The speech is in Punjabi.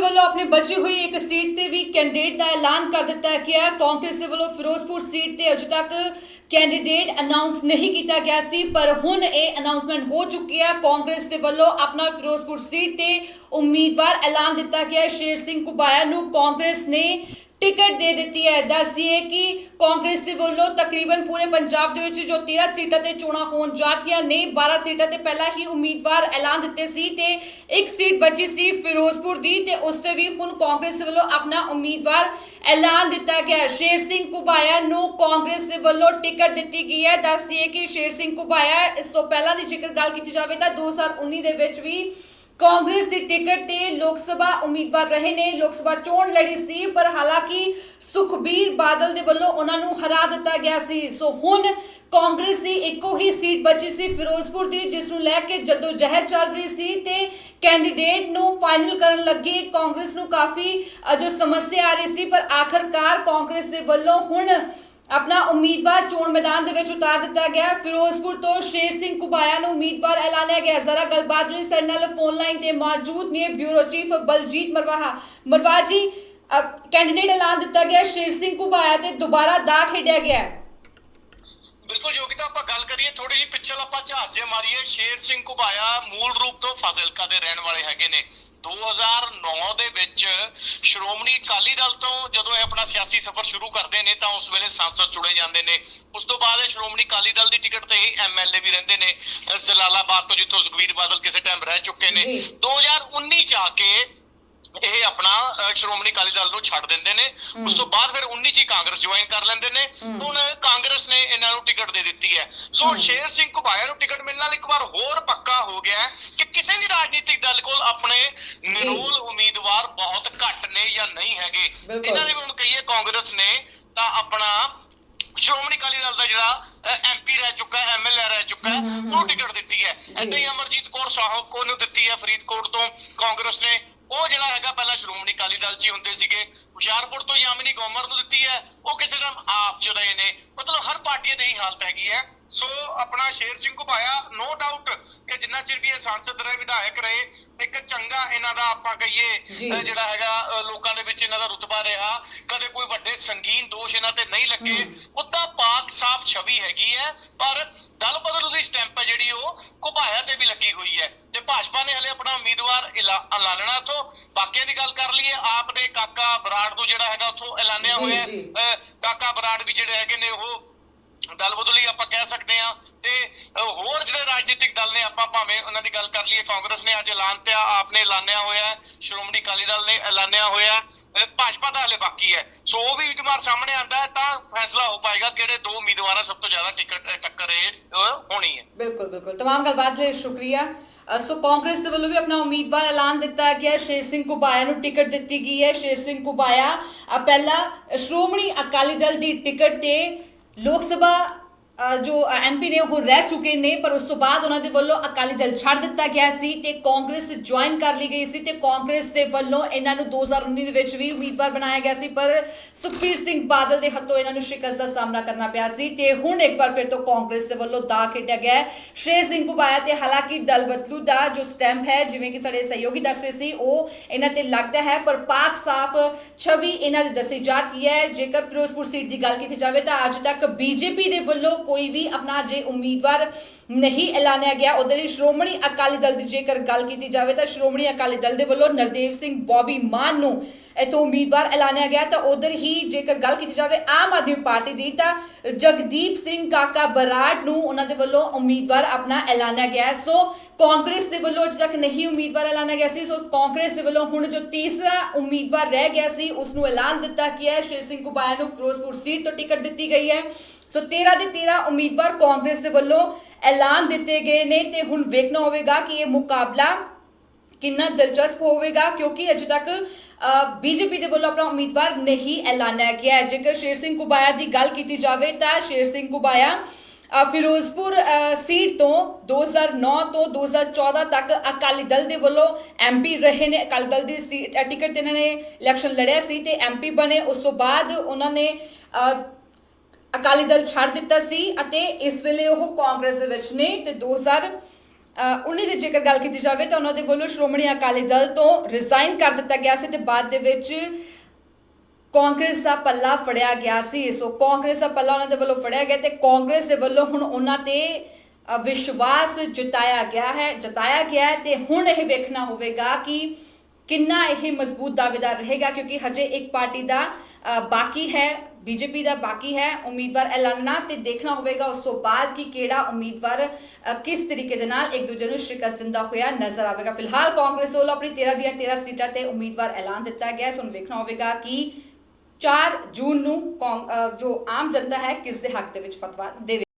ਵੱਲੋਂ ਆਪਣੀ ਬਚੀ ਹੋਈ ਇੱਕ ਸੀਟ ਤੇ ਵੀ ਕੈਂਡੀਡੇਟ ਦਾ ਐਲਾਨ ਕਰ ਦਿੱਤਾ ਗਿਆ ਕਾਂਗਰਸ ਦੇ ਵੱਲੋਂ ਫਿਰੋਜ਼ਪੁਰ ਸੀਟ ਤੇ ਅਜੇ ਤੱਕ ਕੈਂਡੀਡੇਟ ਅਨਾਉਂਸ ਨਹੀਂ ਕੀਤਾ ਗਿਆ ਸੀ, ਪਰ ਹੁਣ ਇਹ ਅਨਾਉਂਸਮੈਂਟ ਹੋ ਚੁੱਕੀ ਹੈ। ਕਾਂਗਰਸ ਦੇ ਵੱਲੋਂ ਆਪਣਾ ਫਿਰੋਜ਼ਪੁਰ ਸੀਟ ਤੇ ਉਮੀਦਵਾਰ ਐਲਾਨ ਦਿੱਤਾ ਗਿਆ ਸ਼ੇਰ ਸਿੰਘ ਕੁਬਾਇਆ ਨੂੰ ਕਾਂਗਰਸ ਨੇ ਟਿਕਟ ਦੇ ਦਿੱਤੀ ਹੈ। ਦੱਸਦੀਏ ਕਿ ਕਾਂਗਰਸ ਦੇ ਵੱਲੋਂ ਤਕਰੀਬਨ ਪੂਰੇ ਪੰਜਾਬ ਦੇ ਵਿੱਚ ਜੋ 13 ਸੀਟਾਂ ਤੇ ਚੋਣਾਂ ਹੋਣ ਜਾ ਰਹੀਆਂ ਨੇ 12 ਸੀਟਾਂ ਤੇ ਪਹਿਲਾਂ ਹੀ ਉਮੀਦਵਾਰ ਐਲਾਨ ਦਿੱਤੇ ਸੀ ਤੇ ਇੱਕ ਸੀਟ ਬਚੀ ਸੀ ਫਿਰੋਜ਼ਪੁਰ ਦੀ ਤੇ ਉਸ ਤੇ ਵੀ ਹੁਣ ਕਾਂਗਰਸ ਦੇ ਵੱਲੋਂ ਆਪਣਾ ਉਮੀਦਵਾਰ ਐਲਾਨ ਦਿੱਤਾ ਗਿਆ ਸ਼ੇਰ ਸਿੰਘ ਕੁਬਾਇਆ ਨੂੰ ਕਾਂਗਰਸ ਦੇ ਵੱਲੋਂ ਟਿਕਟ ਦਿੱਤੀ ਗਈ ਹੈ। ਦੱਸਦੀਏ ਕਿ ਸ਼ੇਰ ਸਿੰਘ ਕੁਬਾਇਆ, ਇਸ ਤੋਂ ਪਹਿਲਾਂ ਦੀ ਜੇਕਰ ਗੱਲ ਕੀਤੀ ਜਾਵੇ ਤਾਂ 2019 ਦੇ ਵਿੱਚ ਵੀ ਕਾਂਗਰਸ ਦੀ ਟਿਕਟ ਤੇ ਲੋਕ ਸਭਾ ਉਮੀਦਵਾਰ ਰਹੇ ਨੇ। ਲੋਕ ਸਭਾ ਚੋਣ ਲੜੀ ਸੀ, ਪਰ ਹਾਲਾਂਕਿ ਸੁਖਬੀਰ ਬਾਦਲ ਦੇ ਵੱਲੋਂ ਉਹਨਾਂ ਨੂੰ ਹਰਾ ਦਿੱਤਾ ਗਿਆ ਸੀ। ਸੋ ਹੁਣ ਕਾਂਗਰਸ ਦੀ ਇੱਕੋ ਹੀ ਸੀਟ ਬਚੀ ਸੀ ਫਿਰੋਜ਼ਪੁਰ ਦੀ, ਜਿਸ ਨੂੰ ਲੈ ਕੇ ਜਦੋਂ ਜਹਿਦ ਚੱਲ ਰਹੀ ਸੀ ਤੇ ਕੈਂਡੀਡੇਟ ਨੂੰ ਫਾਈਨਲ ਕਰਨ ਲੱਗੇ। ਕਾਂਗਰਸ ਨੂੰ ਕਾਫੀ ਜੋ ਸਮੱਸਿਆ ਆ ਰਹੀ ਸੀ, ਪਰ ਆਖਰਕਾਰ ਕਾਂਗਰਸ ਦੇ ਵੱਲੋਂ ਹੁਣ ਆਪਣਾ ਉਮੀਦਵਾਰ ਚੋਣ ਮੈਦਾਨ ਦੇ ਵਿੱਚ ਉਤਾਰ ਦਿੱਤਾ ਗਿਆ। ਫਿਰੋਜ਼ਪੁਰ ਤੋਂ ਸ਼ੇਰ ਸਿੰਘ ਕੁਬਾਇਆ ਨੂੰ ਉਮੀਦਵਾਰ ਐਲਾਨਿਆ ਗਿਆ। ਜ਼ਰਾ ਗੱਲਬਾਤ ਲਈ ਸਾਡੇ ਨਾਲ ਫੋਨ ਲਾਈਨ ਤੇ ਮੌਜੂਦ ਨੇ bureau chief Baljit Marwaha. Marwa ji candidate ਐਲਾਨ ਦਿੱਤਾ ਗਿਆ। ਸ਼ੇਰ ਸਿੰਘ ਕੁਬਾਇਆ ਤੇ ਦੁਬਾਰਾ ਦਾ ਖੇਡਿਆ ਗਿਆ। ਬਿਲਕੁਲ ਯੋਗਿਤਾ ਆਪਾਂ ਗੱਲ ਕਰੀਏ ਥੋੜੀ ਜਿਹੀ ਪਿੱਛੇ ਆਪਾਂ ਝਾਜੇ ਮਾਰੀਏ। ਸ਼ੇਰ ਸਿੰਘ ਘੁਬਾਇਆ ਮੂਲ ਰੂਪ ਤੋਂ ਫਾਜ਼ਿਲਕਾ ਦੇ ਰਹਿਣ ਵਾਲੇ ਹੈਗੇ ਨੇ। 2009 ਦੇ ਵਿੱਚ ਸ਼੍ਰੋਮਣੀ ਅਕਾਲੀ ਦਲ ਤੋਂ ਜਦੋਂ ਇਹ ਆਪਣਾ ਸਿਆਸੀ ਸਫ਼ਰ ਸ਼ੁਰੂ ਕਰਦੇ ਨੇ ਤਾਂ ਉਸ ਵੇਲੇ ਸੰਸਦ ਚੁਣੇ ਜਾਂਦੇ ਨੇ। ਉਸ ਤੋਂ ਬਾਅਦ ਇਹ ਸ਼੍ਰੋਮਣੀ ਅਕਾਲੀ ਦਲ ਦੀ ਟਿਕਟ ਤੇ ਹੀ ਐਮਐਲਏ ਵੀ ਰਹਿੰਦੇ ਨੇ। ਜਲਾਲਾਬਾਦ ਤੋਂ ਜਿੱਥੋਂ ਸੁਖਬੀਰ ਬਾਦਲ ਕਿਸੇ ਟਾਈਮ ਰਹਿ ਚੁੱਕੇ ਨੇ। ਜੀ। 2019 ਚ ਆ ਕੇ ਇਹ ਆਪਣਾ ਅਹ, ਸ਼੍ਰੋਮਣੀ ਅਕਾਲੀ ਦਲ ਨੂੰ ਛੱਡ ਦਿੰਦੇ ਨੇ। ਉਸ ਤੋਂ ਬਾਅਦ ਫਿਰ 19 ਚ ਹੀ ਕਾਂਗਰਸ ਜੁਆਇਨ ਕਰ ਲੈਂਦੇ ਨੇ। ਹੁਣ ਕਾਂਗਰਸ ਨੇ ਇਹਨਾਂ ਨੂੰ ਟਿਕਟ ਦੇ ਦਿੱਤੀ ਹੈ। ਸੋ ਸ਼ੇਰ ਸਿੰਘ ਘੁਬਾਇਆ ਨੂੰ ਟਿਕਟ ਮਿਲਣ ਨਾਲ ਇੱਕ ਵਾਰ ਹੋਰ ਪੱਕਾ ਹੋ ਗਿਆ ਕਿ ਕਿਸੇ ਵੀ ਰਾਜਨੀਤਿਕ ਦਲ ਕੋਲ ਆਪਣੇ ਨਿਰੋਲ ਉਮੀਦਵਾਰ ਬਹੁਤ ਘੱਟ ਨੇ ਜਾਂ ਨਹੀਂ ਹੈਗੇ। ਇਹਨਾਂ ਨੇ ਵੀ ਹੁਣ ਕਹੀਏ ਕਾਂਗਰਸ ਨੇ ਤਾਂ ਆਪਣਾ ਸ਼੍ਰੋਮਣੀ ਅਕਾਲੀ ਦਲ ਦਾ ਜਿਹੜਾ ਐਮਪੀ ਰਹਿ ਚੁੱਕਾ ਹੈ ਐਮਐਲਏ ਰਹਿ ਚੁੱਕਾ ਹੈ ਉਹਨੂੰ ਟਿਕਟ ਦਿੱਤੀ ਹੈ। ਏਦਾਂ ਹੀ ਅਮਰਜੀਤ ਕੌਰ ਸਾਹੋ ਕੋ ਨੂੰ ਦਿੱਤੀ ਹੈ ਫਰੀਦਕੋਟ ਤੋਂ। ਕਾਂਗਰਸ ਨੇ ਉਹ ਜਿਹੜਾ ਹੈਗਾ ਪਹਿਲਾਂ ਸ਼੍ਰੋਮਣੀ ਅਕਾਲੀ ਦਲ 'ਚ ਹੀ ਹੁੰਦੇ ਸੀਗੇ। ਹੁਸ਼ਿਆਰਪੁਰ ਤੋਂ ਯਾਮਿਨੀ ਗੋਮਰ ਨੂੰ ਦਿੱਤੀ ਹੈ। ਉਹ ਕਿਸੇ ਟਾਈਮ ਆਪ 'ਚ ਰਹੇ ਨੇ। ਮਤਲਬ ਹਰ ਪਾਰਟੀ ਦੀ ਇਹੀ ਹਾਲਤ ਹੈਗੀ ਹੈ। ਸੋ ਆਪਣਾ ਸ਼ੇਰ ਸਿੰਘ ਘੁਬਾਇਆ। ਨੋ ਡਾਊਟ ਕਿ ਜਿੰਨਾ ਚਿਰ ਵੀ ਇਹ ਸੰਸਦ ਰਹੇ ਵਿਧਾਇਕ ਰਹੇ ਇੱਕ ਚੰਗਾ ਇਹਨਾਂ ਦਾ ਆਪਾਂ ਕਹੀਏ ਜਿਹੜਾ ਹੈਗਾ ਲੋਕਾਂ ਦੇ ਵਿੱਚ ਇਹਨਾਂ ਦਾ ਰੁਤਬਾ ਰਿਹਾ। ਕਦੇ ਕੋਈ ਵੱਡੇ ਸੰਗੀਨ ਦੋਸ਼ ਇਹਨਾਂ ਤੇ ਨਹੀਂ ਲੱਗੇ। ਉਦਾਂ ਪਾਕ ਸਾਫ਼ ਛਵੀ ਹੈਗੀ ਹੈ। ਪਰ ਦਲ ਦੀ ਸਟੈਂਪ ਹੈ ਜਿਹੜੀ ਉਹ ਘੁਬਾਇਆ ਤੇ ਵੀ ਲੱਗੀ ਹੋਈ ਹੈ। ਤੇ ਭਾਜਪਾ ਨੇ ਹਲੇ ਆਪਣਾ ਉਮੀਦਵਾਰ ਐਲਾ- ਐਲਾਨਣਾ ਤੋਂ ਬਾਕੀਆਂ ਦੀ ਗੱਲ ਕਰ ਲਈਏ ਆਪ ਨੇ ਕਾਕਾ ਬਰਾੜ ਨੂੰ ਜਿਹੜਾ ਹੈਗਾ ਉੱਥੋਂ ਐਲਾਨਿਆ ਹੋਇਆ ਕਾਕਾ ਬਰਾੜ ਵੀ ਜਿਹੜੇ ਹੈਗੇ ਨੇ ਉਹ ਦਲ ਬਦਲੀ ਆਪਾਂ ਕਹਿ ਸਕਦੇ ਆ ਤੇ ਹੋਰ ਜਿਹੜੇ ਰਾਜਨੀਤਿਕ ਦਲ ਨੇ, ਆਪਾਂ ਭਾਵੇਂ ਉਹਨਾਂ ਦੀ ਗੱਲ ਕਰ ਲਈਏ, ਕਾਂਗਰਸ ਨੇ ਅੱਜ ਐਲਾਨ ਤੇ ਆਪਨੇ ਐਲਾਨਿਆ ਹੋਇਆ ਹੈ, ਸ਼੍ਰੋਮਣੀ ਅਕਾਲੀ ਦਲ ਨੇ ਐਲਾਨਿਆ ਹੋਇਆ ਹੈ ਭਾਜਪਾ ਦਾ ਹਲੇ ਬਾਕੀ ਹੈ। ਸੋ ਵੀ ਇਤਮਾਰ ਸਾਹਮਣੇ ਆਂਦਾ ਹੈ, ਤਾਂ ਫੈਸਲਾ ਹੋ ਪਾਏਗਾ ਕਿਹੜੇ ਦੋ ਉਮੀਦਵਾਰਾਂ ਸਭ ਤੋਂ ਜ਼ਿਆਦਾ ਟਿਕਟ ਟੱਕਰ ਹੋਣੀ ਹੈ। ਬਿਲਕੁਲ ਬਿਲਕੁਲ। तमाम ਗੱਲਬਾਤ ਲਈ ਸ਼ੁਕਰੀਆ। ਸੋ ਕਾਂਗਰਸ ਦੇ ਵੱਲੋਂ ਵੀ ਆਪਣਾ ਉਮੀਦਵਾਰ ਐਲਾਨ ਦਿੱਤਾ ਗਿਆ ਸ਼ੇਰ ਸਿੰਘ ਕੁਬਾਇਆ ਨੂੰ ਟਿਕਟ ਦਿੱਤੀ ਗਈ ਹੈ। ਸ਼ੇਰ ਸਿੰਘ ਕੁਬਾਇਆ ਪਹਿਲਾ ਸ਼੍ਰੋਮਣੀ ਅਕਾਲੀ ਦਲ ਦੀ ਟਿਕਟ ਤੇ ਲੋਕ ਸਭਾ ਜੋ ਐਮਪੀ ਨੇ ਉਹ ਰਹਿ ਚੁੱਕੇ ਨੇ, ਪਰ ਉਸ ਤੋਂ ਬਾਅਦ ਉਹਨਾਂ ਦੇ ਵੱਲੋਂ ਅਕਾਲੀ ਦਲ ਛੱਡ ਦਿੱਤਾ ਗਿਆ ਸੀ ਤੇ ਕਾਂਗਰਸ ਜੁਆਇਨ ਕਰ ਲਈ ਗਈ ਸੀ ਤੇ ਕਾਂਗਰਸ ਦੇ ਵੱਲੋਂ ਇਹਨਾਂ ਨੂੰ 2019 ਦੇ ਵਿੱਚ ਵੀ ਉਮੀਦਵਾਰ ਬਣਾਇਆ ਗਿਆ ਸੀ, ਪਰ ਸੁਖਬੀਰ ਸਿੰਘ ਬਾਦਲ ਦੇ ਹੱਥੋਂ ਇਹਨਾਂ ਨੂੰ ਸ਼ਿਕਸਤ ਦਾ ਸਾਹਮਣਾ ਕਰਨਾ ਪਿਆ ਸੀ ਤੇ ਹੁਣ ਇੱਕ ਵਾਰ ਫਿਰ ਤੋਂ ਕਾਂਗਰਸ ਦੇ ਵੱਲੋਂ ਦਾ ਖੇਡਿਆ ਗਿਆ ਸ਼ੇਰ ਸਿੰਘ ਕੁਬਾਇਆ ਤੇ ਹਾਲਾਂਕਿ ਦਲ ਬਦਲੂ ਦਾ ਜੋ ਸਟੈਂਪ ਹੈ, ਜਿਵੇਂ ਕਿ ਸਾਡੇ ਸਹਿਯੋਗੀ ਦੱਸ ਰਹੇ ਸੀ, ਉਹ ਇਹਨਾਂ ਤੇ ਲੱਗਦਾ ਹੈ, ਪਰ ਪਾਕ ਸਾਫ਼ ਛਵੀ ਇਹਨਾਂ ਦੀ ਦੱਸੀ ਜਾ ਰਹੀ ਹੈ। ਜੇਕਰ ਫਿਰੋਜ਼ਪੁਰ ਸੀਟ ਦੀ ਗੱਲ ਕੀਤੀ ਜਾਵੇ ਤਾਂ ਅੱਜ ਤੱਕ ਬੀਜੇਪੀ ਦੇ ਵੱਲੋਂ ਕੋਈ ਵੀ ਆਪਣਾ ਜੇ ਉਮੀਦਵਾਰ ਨਹੀਂ ਐਲਾਨਿਆ ਗਿਆ ਉਧਰ ਹੀ ਸ਼੍ਰੋਮਣੀ ਅਕਾਲੀ ਦਲ ਦੀ ਜੇਕਰ ਗੱਲ ਕੀਤੀ ਜਾਵੇ ਤਾਂ ਸ਼੍ਰੋਮਣੀ ਅਕਾਲੀ ਦਲ ਦੇ ਵੱਲੋਂ ਨਰਦੇਵ ਸਿੰਘ ਬੋਬੀ ਮਾਨ ਨੂੰ ਇਥੋਂ ਉਮੀਦਵਾਰ ਐਲਾਨਿਆ ਗਿਆ ਤਾਂ ਉਧਰ ਹੀ ਜੇਕਰ ਗੱਲ ਕੀਤੀ ਜਾਵੇ ਆਮ ਆਦਮੀ ਪਾਰਟੀ ਦੀ ਤਾਂ ਜਗਦੀਪ ਸਿੰਘ ਕਾਕਾ ਬਰਾੜ ਨੂੰ ਉਹਨਾਂ ਦੇ ਵੱਲੋਂ ਉਮੀਦਵਾਰ ਆਪਣਾ ਐਲਾਨਿਆ ਗਿਆ ਸੋ ਕਾਂਗਰਸ ਦੇ ਵੱਲੋਂ ਅਜੇ ਤੱਕ ਨਹੀਂ ਉਮੀਦਵਾਰ ਐਲਾਨਿਆ ਗਿਆ ਸੀ, ਸੋ ਕਾਂਗਰਸ ਦੇ ਵੱਲੋਂ ਹੁਣ ਜੋ ਤੀਸਰਾ ਉਮੀਦਵਾਰ ਰਹਿ ਗਿਆ ਸੀ ਉਸ ਨੂੰ ਐਲਾਨ ਦਿੱਤਾ ਗਿਆ ਹੈ। ਸ਼ੇਰ ਸਿੰਘ ਕੁਬਾਇਆ ਨੂੰ ਫਿਰੋਜ਼ਪੁਰ ਸੀਟ ਤੋਂ ਟਿਕਟ ਦਿੱਤੀ ਗਈ ਹੈ। ਸੋ 13 ਦੇ 13 ਉਮੀਦਵਾਰ ਕਾਂਗਰਸ ਦੇ ਵੱਲੋਂ ਐਲਾਨ ਦਿੱਤੇ ਗਏ ਨੇ ਤੇ ਹੁਣ ਵੇਖਣਾ ਹੋਵੇਗਾ ਕਿ ਇਹ ਮੁਕਾਬਲਾ ਕਿੰਨਾ ਦਿਲਚਸਪ ਹੋਵੇਗਾ, ਕਿਉਂਕਿ ਅਜੇ ਤੱਕ ਬੀਜੇਪੀ ਦੇ ਵੱਲੋਂ ਆਪਣਾ ਉਮੀਦਵਾਰ ਨਹੀਂ ਐਲਾਨਿਆ ਗਿਆ ਹੈ। ਜੇਕਰ ਸ਼ੇਰ ਸਿੰਘ ਕੁਬਾਇਆ ਦੀ ਗੱਲ ਕੀਤੀ ਜਾਵੇ ਤਾਂ ਸ਼ੇਰ ਸਿੰਘ ਕੁਬਾਇਆ ਫਿਰੋਜ਼ਪੁਰ ਸੀਟ ਤੋਂ 2009 ਤੋਂ 2014 ਤੱਕ ਅਕਾਲੀ ਦਲ ਦੇ ਵੱਲੋਂ ਐਮਪੀ ਰਹੇ ਨੇ। ਅਕਾਲੀ ਦਲ ਦੀ ਸੀਟ ਟਿਕਟ ਤੇ ਇਹਨਾਂ ਨੇ ਇਲੈਕਸ਼ਨ ਲੜਿਆ ਸੀ ਤੇ ਐਮਪੀ ਬਣੇ। ਉਸ ਤੋਂ ਬਾਅਦ ਉਹਨਾਂ ਨੇ ਅਕਾਲੀ ਦਲ ਛੱਡ ਦਿੱਤਾ ਸੀ ਅਤੇ ਇਸ ਵੇਲੇ ਉਹ ਕਾਂਗਰਸ ਦੇ ਵਿੱਚ ਨੇ ਤੇ 2000 19 ਦੀ ਜੇਕਰ ਗੱਲ ਕੀਤੀ ਜਾਵੇ ਤਾਂ ਉਹਨਾਂ ਦੇ ਵੱਲੋਂ ਸ਼੍ਰੋਮਣੀ ਅਕਾਲੀ ਦਲ ਤੋਂ ਰਿਜ਼ਾਈਨ ਕਰ ਦਿੱਤਾ ਗਿਆ ਸੀ ਤੇ ਬਾਅਦ ਦੇ ਵਿੱਚ ਕਾਂਗਰਸ ਦਾ ਪੱਲਾ ਫੜਿਆ ਗਿਆ ਸੀ। ਸੋ ਕਾਂਗਰਸ ਦਾ ਪੱਲਾ ਉਹਨਾਂ ਦੇ ਵੱਲੋਂ ਫੜਿਆ ਗਿਆ ਤੇ ਕਾਂਗਰਸ ਦੇ ਵੱਲੋਂ ਹੁਣ ਉਹਨਾਂ ਤੇ ਵਿਸ਼ਵਾਸ ਜਤਾਇਆ ਗਿਆ ਹੈ, ਜਤਾਇਆ ਗਿਆ ਹੈ ਤੇ ਹੁਣ ਇਹ ਵੇਖਣਾ ਹੋਵੇਗਾ ਕਿ ਕਿੰਨਾ ਇਹ ਮਜ਼ਬੂਤ ਦਾਅਵੇਦਾਰ ਰਹੇਗਾ ਕਿਉਂਕਿ ਹਜੇ ਇੱਕ ਪਾਰਟੀ ਦਾ ਬਾਕੀ ਹੈ, ਬੀਜੇਪੀ ਦਾ ਬਾਕੀ ਹੈ, ਉਮੀਦਵਾਰ ਐਲਾਨਣਾ ਤੇ ਦੇਖਣਾ ਹੋਵੇਗਾ ਉਸ ਤੋਂ ਬਾਅਦ ਕਿ ਕਿਹੜਾ ਉਮੀਦਵਾਰ ਕਿਸ ਤਰੀਕੇ ਦੇ ਨਾਲ ਇੱਕ ਦੂਜੇ ਨੂੰ ਸ਼ਿਕਸਤ ਦਿੰਦਾ ਹੋਇਆ ਨਜ਼ਰ ਆਵੇਗਾ। ਫਿਲਹਾਲ ਕਾਂਗਰਸ ਵੱਲੋਂ ਆਪਣੀ 13 ਦੀਆਂ 13 ਸੀਟਾਂ ਤੇ ਉਮੀਦਵਾਰ ਐਲਾਨ ਦਿੱਤਾ ਗਿਆ ਹੈ। ਸੋ ਹੁਣ ਵੇਖਣਾ ਹੋਵੇਗਾ ਕਿ 4 ਜੂਨ ਨੂੰ ਕੌਂ- ਜੋ ਆਮ ਜਨਤਾ ਹੈ, ਕਿਸ ਦੇ ਹੱਕ ਦੇ ਵਿੱਚ ਫਤਵਾ ਦੇਵੇ